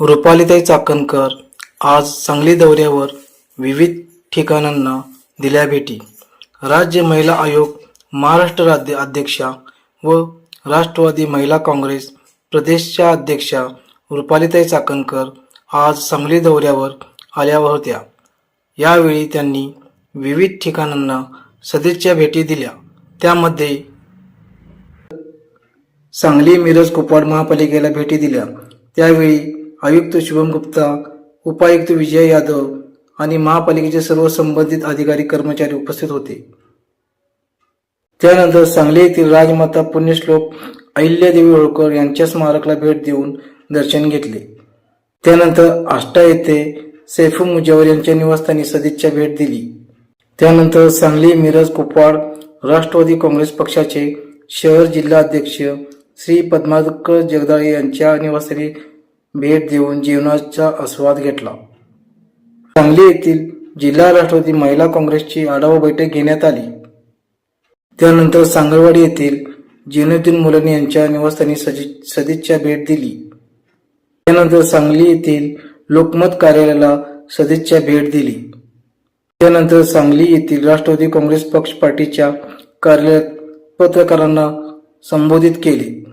रुपालीताई चाकणकर आज सांगली दौऱ्यावर विविध ठिकाणांना दिल्या भेटी. राज्य महिला आयोग महाराष्ट्र राज्य अध्यक्षा व राष्ट्रवादी महिला काँग्रेस प्रदेशच्या अध्यक्षा रुपालीताई चाकणकर आज सांगली दौऱ्यावर आल्या होत्या. यावेळी त्यांनी विविध ठिकाणांना सदिच्छा भेटी दिल्या. त्यामध्ये सांगली मिरज कुपवाड महापालिकेला भेटी दिल्या. त्यावेळी आयुक्त शुभम गुप्ता उपायुक्त विजय यादव आणि महापालिकेचे सर्व संबंधित अधिकारी कर्मचारी उपस्थित होते. त्यानंतर सांगली येथील राजमाता पुण्यश्लोक अहिल्यादेवी होळकर यांच्या स्मारकाला भेट देऊन दर्शन घेतले. त्यानंतर आष्टा येथे सैफू मुजावर यांच्या निवासस्थानी सदिच्छा भेट दिली. त्यानंतर सांगली मिरज कुपवाड राष्ट्रवादी काँग्रेस पक्षाचे शहर जिल्हा अध्यक्ष श्री पद्माकर जगदाळे यांच्या निवासस्थानी भेट देऊन जीवनाचा आस्वाद घेतला. सांगली येथील जिल्हा राष्ट्रवादी महिला काँग्रेसची आढावा बैठक घेण्यात आली. त्यानंतर सांगरवाडी येथील जिनुद्दीन मुलानी यांच्या निवासस्थानी सजि- सदिच्छा भेट दिली. त्यानंतर सांगली येथील लोकमत कार्यालयाला सदिच्छा भेट दिली. त्यानंतर सांगली येथील राष्ट्रवादी काँग्रेस पक्ष पार्टीच्या कार्यालयात पत्रकारांना संबोधित केले.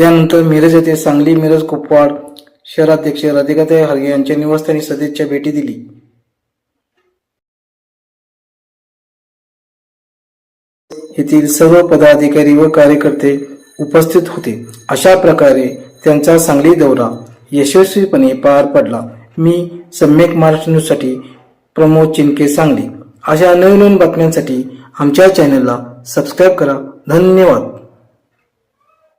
त्यानंतर मिरज येथे सांगली मिरज कुपवाड शहराध्यक्ष राधिकाताई हरगे यांच्या निवासस्थानी सदिच्छा भेटी दिली. येथील सर्व पदाधिकारी व कार्यकर्ते उपस्थित होते. अशा प्रकारे त्यांचा सांगली दौरा यशस्वीपणे पार पडला. मी सम्यक महाराष्ट्र न्यूजसाठी प्रमोद चिनके सांगली. अशा नवीन नवीन बातम्यांसाठी आमच्या चॅनलला सबस्क्राईब करा. धन्यवाद.